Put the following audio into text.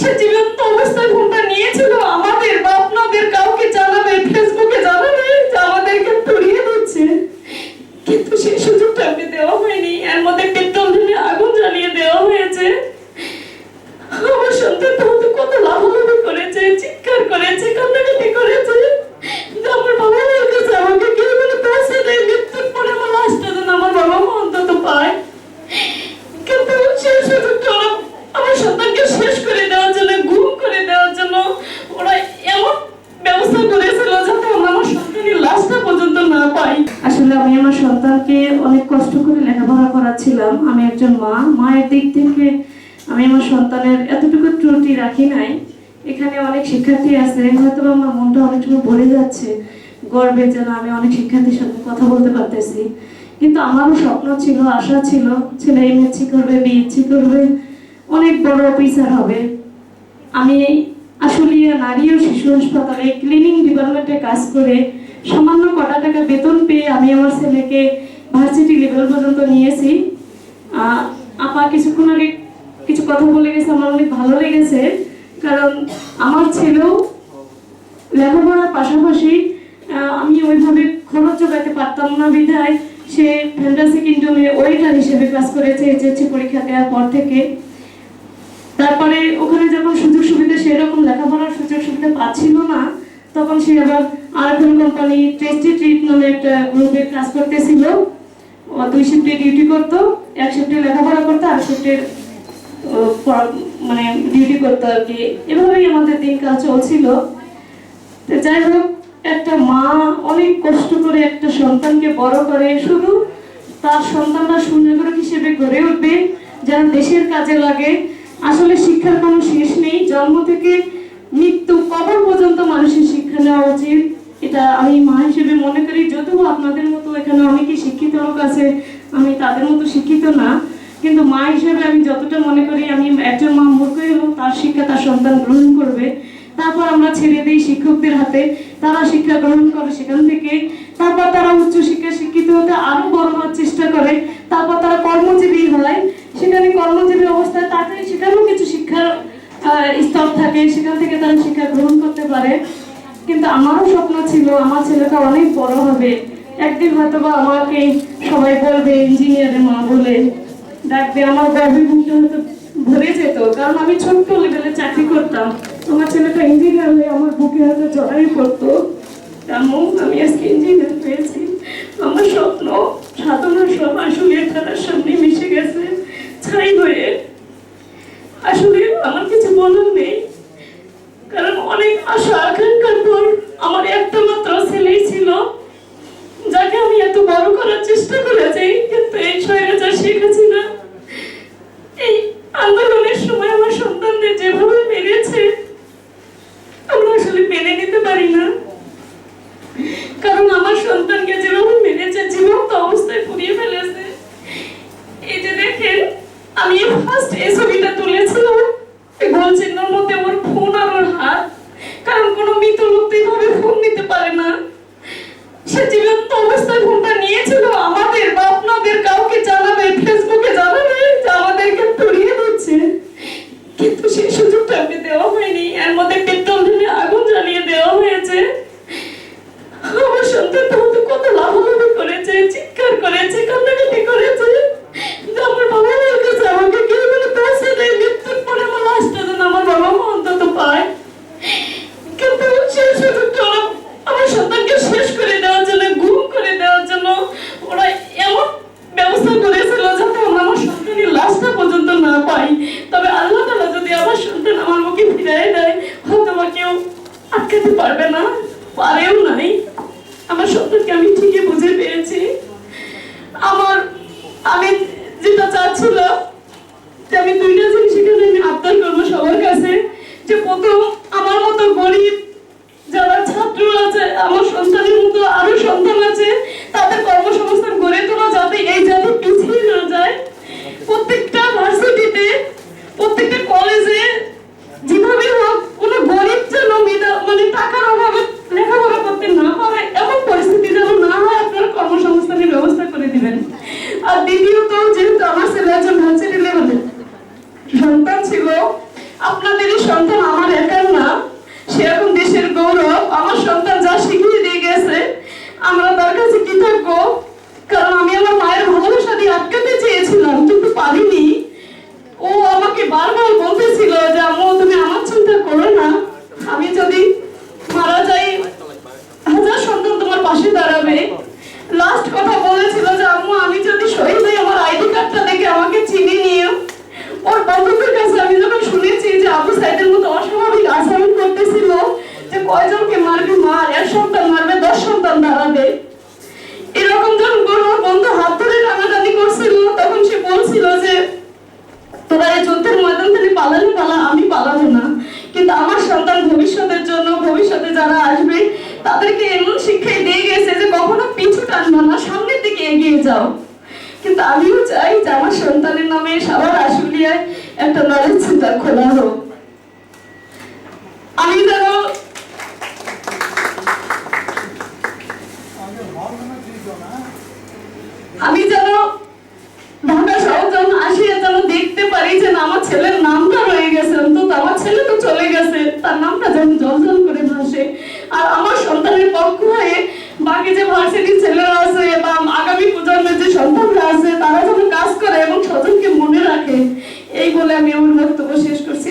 Я тебе новость навела. অনেক কষ্ট করে লেখাপড়া করাচ্ছিলাম। আমি একজন মা। মায়ের দিক থেকে আমি আমার সন্তানের এতটুকু ত্রুটি রাখি নাই। এখানে অনেক শিক্ষার্থী আছে। হয়তো আমার মনটা অনেক সময় ভরে যাচ্ছে। গর্বে যেন আমি অনেক শিক্ষার্থীর সাথে কথা বলতে পারতেছি। কিন্তু আমারও স্বপ্ন ছিল, আশা ছিল, ছেলে এমএসসি করবে বিএসসি করবে, অনেক বড় অফিসার হবে। আমি আশুলিয়া নারী ও শিশু হাসপাতালে ক্লিনিং ডিপার্টমেন্টে কাজ করে সামান্য কটা টাকা বেতন পেয়ে আমি আমার ছেলেকে ভার্সিটি লেভেল পর্যন্ত নিয়েছি। আপা কিছুক্ষণ আগে কিছু কথা বলে গেছে, আমার অনেক ভালো লেগেছে। কারণ আমার ছেলেও লেখাপড়ার পাশাপাশি আমি ওইভাবে খরচ জোগাতে পারতাম না বিধায় সে ফ্যান্টাসি কিংডমে ওয়েটার হিসেবে কাজ করেছে এইচএসসি পরীক্ষা দেওয়ার পর থেকে। তারপরে ওখানে যখন সুযোগ সুবিধা সেরকম লেখাপড়ার সুযোগ সুবিধা পাচ্ছিল না, তখন সে আবার আরএফএল কোম্পানি টেস্টি ট্রিট নামে একটা গ্রুপে কাজ করতেছিল। দুই শিফটে ডিউটি করতো, এক শিফটে লেখাপড়া করতো আর শিফটে মানে ডিউটি করতো আর কি। এভাবেই আমাদের দিনকাল চলছিল। যাই হোক, একটা মা অনেক কষ্ট করে একটা সন্তানকে বড় করে, শুধু তার সন্তানরা সুন্দর হিসেবে গড়ে উঠবে, যেন দেশের কাজে লাগে। আসলে শিক্ষার কোনো শেষ নেই। জন্ম থেকে মৃত্যু কবর পর্যন্ত মানুষের শিক্ষা নেওয়া উচিত। এটা আমি মা হিসেবে মনে করি, যদিও আপনাদের মতো এখানে অনেকেই শিক্ষিত লোক আছে, আমি তাদের মতো শিক্ষিত না, কিন্তু মা হিসেবে আমি যতটা মনে করি, আমি একজন মা মূর্খই হোক, তার শিক্ষা তার সন্তান গ্রহণ করবে। তারপর আমরা ছেড়ে দিই শিক্ষকদের হাতে, তারা শিক্ষা গ্রহণ করে সেখান থেকে। তারপর তারা উচ্চ শিক্ষা শিক্ষিত হতে আরও বড় হওয়ার চেষ্টা করে। তারপর তারা কর্মজীবী হয়। সেখানে কর্মজীবী অবস্থায় তাদের সেখানেও কিছু শিক্ষার স্তর থাকে। সেখান থেকে তারা শিক্ষা গ্রহণ করতে পারে। কিন্তু আমারও স্বপ্ন ছিল, আমার ছেলেটা অনেক বড় হবে। একদিন হয়তো বা আমাকে সবাই বলবে ইঞ্জিনিয়ারের মা বলে ডাকবে। আমার গর্বের মুখে হয়তো ভরে যেত, কারণ আমি ছোট্ট লেভেলে চাকরি করতাম। আমার ছেলেটা ইঞ্জিনিয়ার হয়ে আমার বুকে হয়তো জড়াই পড়তো। তেমন আমি আজকে ইঞ্জিনিয়ার পেয়েছি আমার স্বপ্ন সাধনা সব আসলে খেলার সামনে মিশে গেছে ছাই হয়ে আসলে আমার কিছু বলার নেই কারণ অনেক আশা আকাঙ্ক্ষার পর আমার একটা মাত্র ছেলেই ছিল, যাকে আমি এত বড় করার চেষ্টা করেছি কিন্তু এই স্বৈরাচার শেখ হাসিনা এই আন্দোলনের সময় আমার সন্তানদের যেভাবে মেরেছে, আমরা আসলে মেনে নিতে পারি না। কারণ আমার সন্তানকে যেভাবে মেরেছে, জীবন্ত অবস্থায় পুড়িয়ে ফেলেছে। এই যে দেখেন, আমি ফার্স্ট এই ছবিটা তুলেছিলাম এই গোল চিহ্নের মধ্যে ওর ফোন আর ওর হাত কারণ কোনো মৃত লোক তো এইভাবে ফোন নিতে পারে না সে জীবন্ত অবস্থায় ফোনটা নিয়েছিল আমাদের বা আপনাদের কাউকে জানাবে ফেসবুকে জানাবে যে আমাদেরকে পুড়িয়ে দিচ্ছে কিন্তু সেই সুযোগটা আপনি দেওয়া হয়নি এর মধ্যে পেট্রোল ঢেলে আগুন জ্বালিয়ে দেওয়া হয়েছে আমার সন্তান হয়তো কত লাভালাভি করেছে চিৎকার করেছে কান্নাকাটি করেছে যে আমার বাবা মার কাছে আমাকে কেউ বলে পৌঁছে দেয় মৃত্যুর পরে আমার লাশটা যেন আমার বাবা মা অন্তত পায় কিন্তু সেই সুযোগটা ওরা আমার সন্তানকে শেষ করে দেওয়ার জন্য গুম করে দেওয়ার জন্য ওরা এমন ব্যবস্থা করেছিল যাতে আমরা আমার সন্তানের লাশটা পর্যন্ত না পাই তবে আল্লাহ তালা যদি আমার সন্তান আমার মুখে ফিরাই দেয় হয়তো বা কেউ আটকাতে পারবে না পারেও নাই আমার সন্তানকে আমি ঠিকই বুঝে পেরেছি আমার আমি যেটা চাচ্ছিলাম যে আমি দুইটা জিনিস এখানে আমি আবদার করব সবার কাছে যে প্রথম আমার মতো গরিব যারা ছাত্র আছে আমার সন্তানের মতো আরও সন্তান আছে তাদের কর্মসংস্থান গড়ে তোলা যাতে এই জাতি পিছিয়ে না যায় প্রত্যেকটা ভার্সিটিতে প্রত্যেকটা কলেজে যেভাবে হোক কোনো গরিব যেন মেধা- মানে লেখাপড়া করতে না এমন পরিস্থিতি না কর্মসংস্থানের ব্যবস্থা করে আর দ্বিতীয়ত যেহেতু আমার ছেলে একজন সন্তান ছিল সন্তান আমার একার দেশের গৌরব আমার সন্তান যা শিখিয়ে গেছে আমরা তার কাছে কৃতজ্ঞ, কারণ আমি আমার মায়ের ভালোবাসা দিয়ে আটকাতে চেয়েছিলাম, কিন্তু পারিনি ও আমাকে বারবার বলতেছিল যে আম্মু তুমি আমার চিন্তা করো না আমি যদি মারা যাই হাজার সন্তান তোমার পাশে দাঁড়াবে লাস্ট কথা বলেছিল যে আম্মু আমি যদি শহীদ হই আমার আইডি কার্ডটা দেখে আমাকে চিনি নিও ওর বন্ধুদের কাছে আমি যখন শুনেছি যে আবু সাইদের মতো অস্বাভাবিক আচরণ করতেছিল যে কয়জনকে মারবে মার এক সন্তান মারবে দশ সন্তান দাঁড়াবে এরকম যখন বন্ধু হাত ধরে টানাটানি করছিল তখন সে বলছিল যে তোরা এই যুদ্ধের ময়দান থেকে পালালে পালা, আমি পালাবো না। কিন্তু আমার সন্তান ভবিষ্যতের জন্য, ভবিষ্যতে যারা আসবে, তাদেরকে এমন শিক্ষাই দিয়ে গেছে যে কখনো পিছু টানবা না, সামনের দিকে এগিয়ে যাও। কিন্তু আমিও চাই যে আমার সন্তানের নামে সবার আশুলিয়ায় একটা নলেজ সেন্টার খোলা হোক। আমি যেন আগে যে ভার্সিটির ছেলেরা আছে বা আগামী প্রজন্মের যে সন্তানরা আছে, তারা যেন কাজ করে এবং স্বজনকে মনে রাখে, এই বলে আমি আমার বক্তব্য শেষ করছি।